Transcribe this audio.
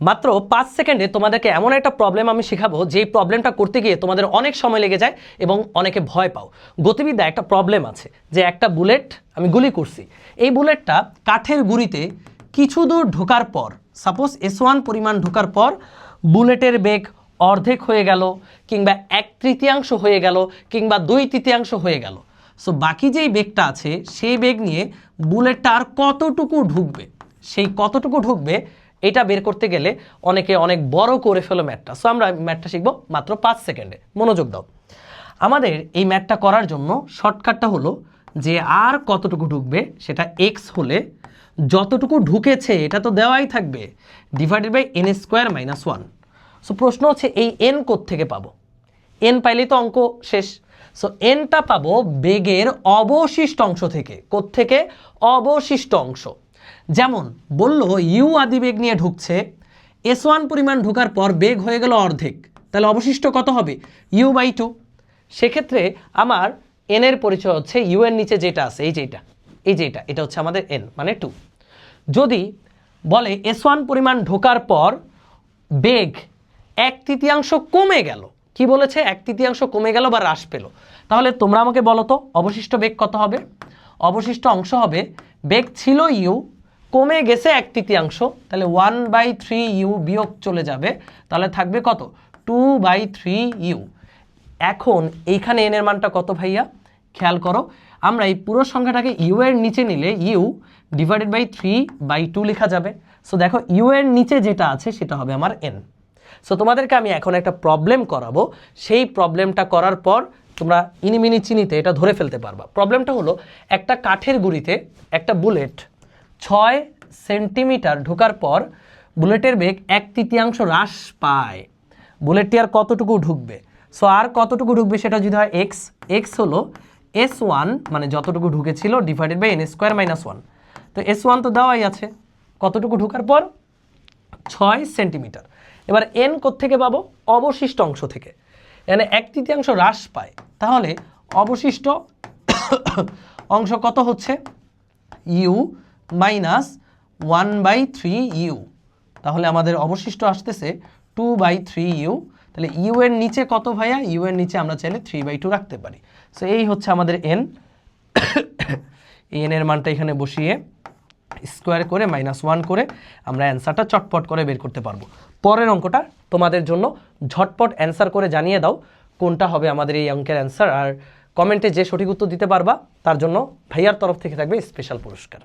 মাত্র পাঁচ সেকেন্ডে তোমাদেরকে এমন একটা প্রবলেম আমি শেখাবো, যেই প্রবলেমটা করতে গিয়ে তোমাদের অনেক সময় লেগে যায় এবং অনেকে ভয় পাও। গতিবিদ্যা একটা প্রবলেম আছে, যে একটা বুলেট আমি গুলি করছি। এই বুলেটটা কাঠের গুড়িতে কিছু দূর ঢোকার পর সাপোজ এস ওয়ান পরিমাণ ঢোকার পর বুলেটের বেগ অর্ধেক হয়ে গেল, কিংবা এক তৃতীয়াংশ হয়ে গেল, কিংবা দুই তৃতীয়াংশ হয়ে গেল। সো বাকি যেই বেগটা আছে, সেই বেগ নিয়ে বুলেটটা আর কতটুকু ঢুকবে, সেই কতটুকু ঢুকবে এটা বের করতে গেলে অনেকে অনেক বড় করে ফেলো ম্যাটটা সো আমরা ম্যাটটা শিখব মাত্র পাঁচ সেকেন্ডে। মনোযোগ দাও। আমাদের এই ম্যাটটা করার জন্য শর্টকাটটা হলো যে আর কতটুকু ঢুকবে সেটা এক্স হলে যতটুকু ঢুকেছে এটা তো দেওয়াই থাকবে divided by N square minus one so প্রশ্ন হচ্ছে এই এন থেকে পাবো? এন পাইলেই তো অঙ্ক শেষ। সো এনটা পাবো বেগের অবশিষ্ট অংশ থেকে। থেকে অবশিষ্ট অংশ। যেমন, বলল, ইউ আদি বেগ নিয়ে ঢুকছে। এস ওয়ান পরিমাণ ঢোকার পর বেগ হয়ে গেল অর্ধেক। তাহলে অবশিষ্ট কত হবে? ইউ বাই টু সেক্ষেত্রে আমার এন এর পরিচয় হচ্ছে ইউ এর নিচে যেটা আছে, এই যেটা এই যেটা, এটা হচ্ছে আমাদের এন মানে টু যদি বলে এস ওয়ান পরিমাণ ঢোকার পর বেগ এক তৃতীয়াংশ কমে গেল, কি বলেছে? এক তৃতীয়াংশ কমে গেল বা হ্রাস পেল। তাহলে তোমরা আমাকে বলো তো, অবশিষ্ট বেগ কত হবে? অবশিষ্ট অংশ হবে, বেগ ছিল ইউ কমে গেছে এক তৃতীয়াংশ, তাহলে ওয়ান বাই থ্রি ইউ বিয়োগ চলে যাবে, তাহলে থাকবে কত? টু বাই থ্রি ইউ এখন এইখানে এনের মানটা কত ভাইয়া? খেয়াল করো, আমরা এই পুরো সংখ্যাটাকে ইউ এর নিচে নিলে U divided by three by two লেখা যাবে। সো দেখো ইউ এর নিচে যেটা আছে, সেটা হবে আমার এন সো তোমাদেরকে আমি এখন একটা প্রবলেম করাবো। সেই প্রবলেমটা করার পর তোমরা ইনিমিনি চিনিতে এটা ধরে ফেলতে পারবা। প্রবলেমটা হলো, একটা কাঠের গুড়িতে একটা বুলেট ছয় সেন্টিমিটার ঢোকার পর বুলেটের বেগ এক তৃতীয়াংশ হ্রাস পায়। বুলেটটি আর কতটুকু ঢুকবে? সো আর কতটুকু ঢুকবে সেটা যদি হয় এক্স এক্স হলো এস ওয়ান মানে যতটুকু ঢুকেছিল divided by N square minus one তো এস ওয়ান তো দেওয়াই আছে। কতটুকু ঢুকার পর? ছয় সেন্টিমিটার। এবার এন থেকে পাবো? অবশিষ্ট অংশ থেকে। এখানে এক তৃতীয়াংশ হ্রাস পায়। তাহলে অবশিষ্ট অংশ কত হচ্ছে? U minus one by three U. তাহলে আমাদের অবশিষ্ট আসতেছে টু বাই থ্রি ইউ। তাহলে ইউ এর নিচে কত ভাইয়া? ইউ এর নিচে আমরা চাইলে থ্রি বাই টু রাখতে পারি। সো এই হচ্ছে আমাদের এন এন এর মানটা এখানে বসিয়ে স্কোয়ার করে মাইনাস ওয়ান করে আমরা অ্যান্সারটা চটপট করে বের করতে পারব। পরের অঙ্কটা তোমাদের জন্য ঝটপট অ্যান্সার করে জানিয়ে দাও কোনটা হবে আমাদের এই অঙ্কের অ্যান্সার আর কমেন্টে যে সঠিক উত্তর দিতে পারবা, তার জন্য ভাইয়ার তরফ থেকে থাকবে স্পেশাল পুরস্কার।